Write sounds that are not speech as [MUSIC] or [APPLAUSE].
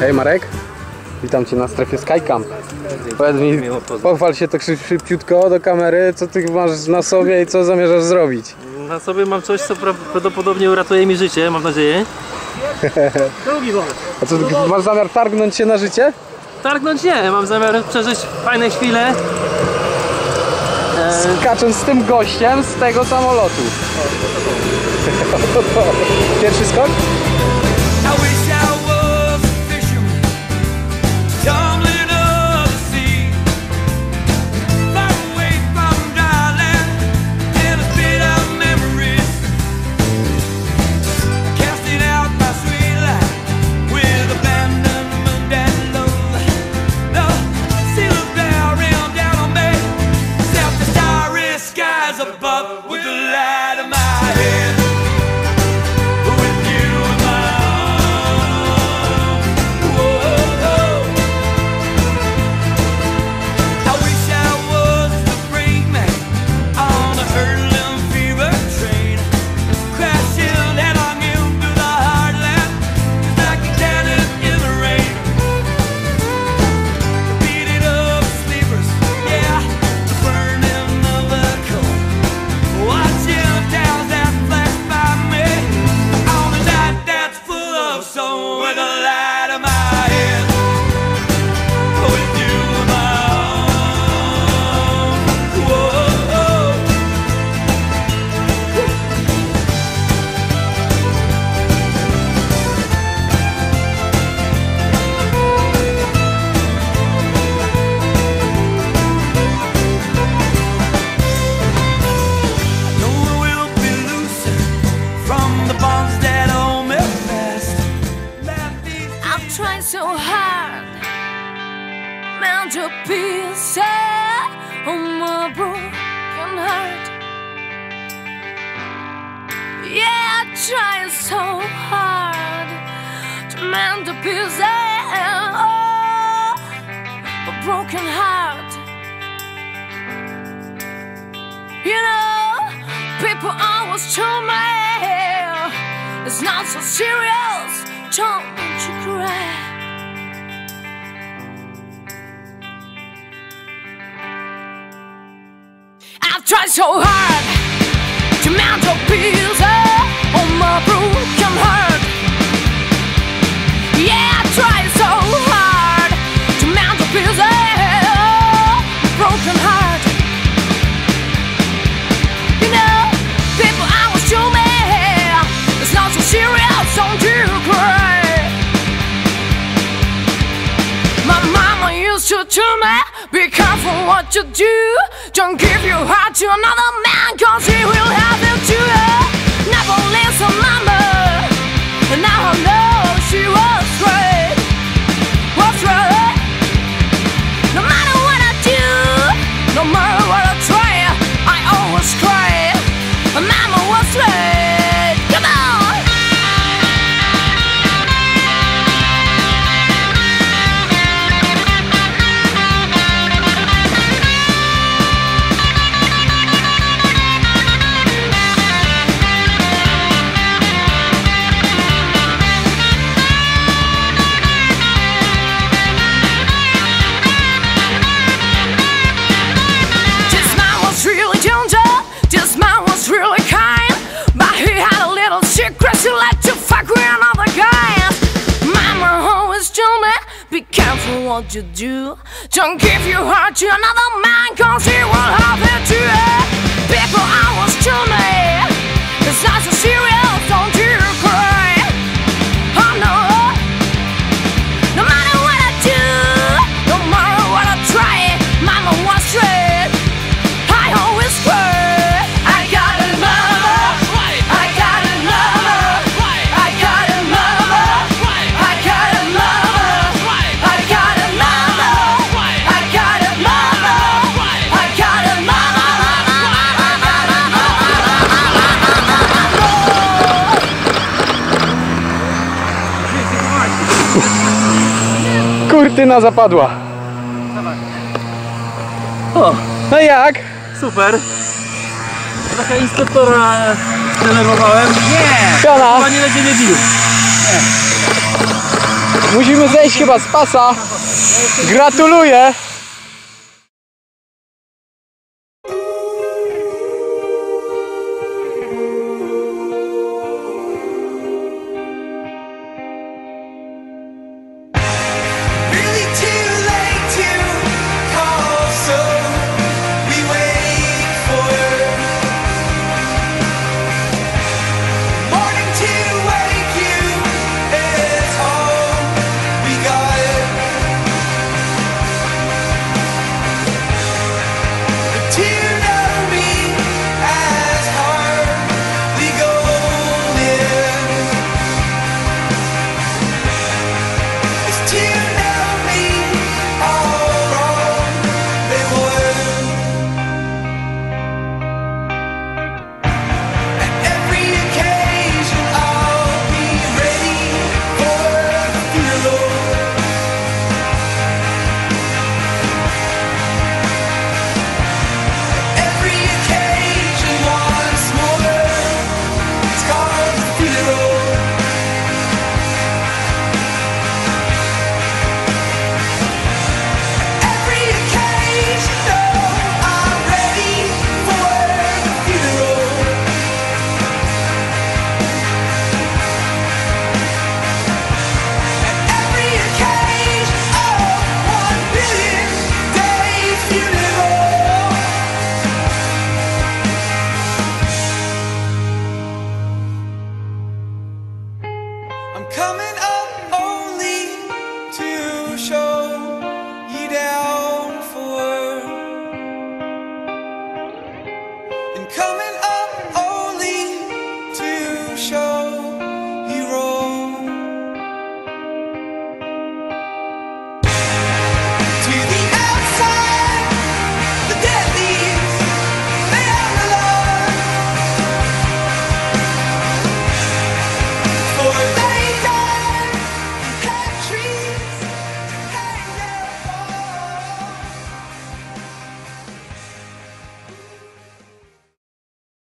Hej Marek, witam Cię na strefie Skycamp. Powiedz mi, pochwal się tak szyb, szybciutko do kamery, co Ty masz na sobie i co zamierzasz zrobić. Na sobie mam coś, co pra- prawdopodobnie uratuje mi życie, mam nadzieję. [LAUGHS] Drugi. A co, masz zamiar targnąć się na życie? Targnąć nie, mam zamiar przeżyć fajne chwile. Skacząc z tym gościem z tego samolotu. [LAUGHS] Pierwszy skok? Meant to pieces on oh, my broken heart. Yeah, I tried so hard to mend oh, a broken heart. You know, people always tell me it's not so serious. Don't you cry. Tried so hard to mount a piece on my broken heart. Yeah, I tried so hard to mount a piece broken heart. You know, people always tell me it's not so serious. Don't you cry. My mama used to tell me, be careful what you do. Don't give your secret he liked to fuck with another guy. Mama always told me, be careful what you do. Don't give your heart to another man, cause he will have it too. People always tell me, it's not so serious, Kurtyna zapadła. O, No jak? super. Trochę instruktora zdenerwowałem. Nie! Piona. Chyba nie będzie bił. Musimy zejść chyba z pasa. Gratuluję. coming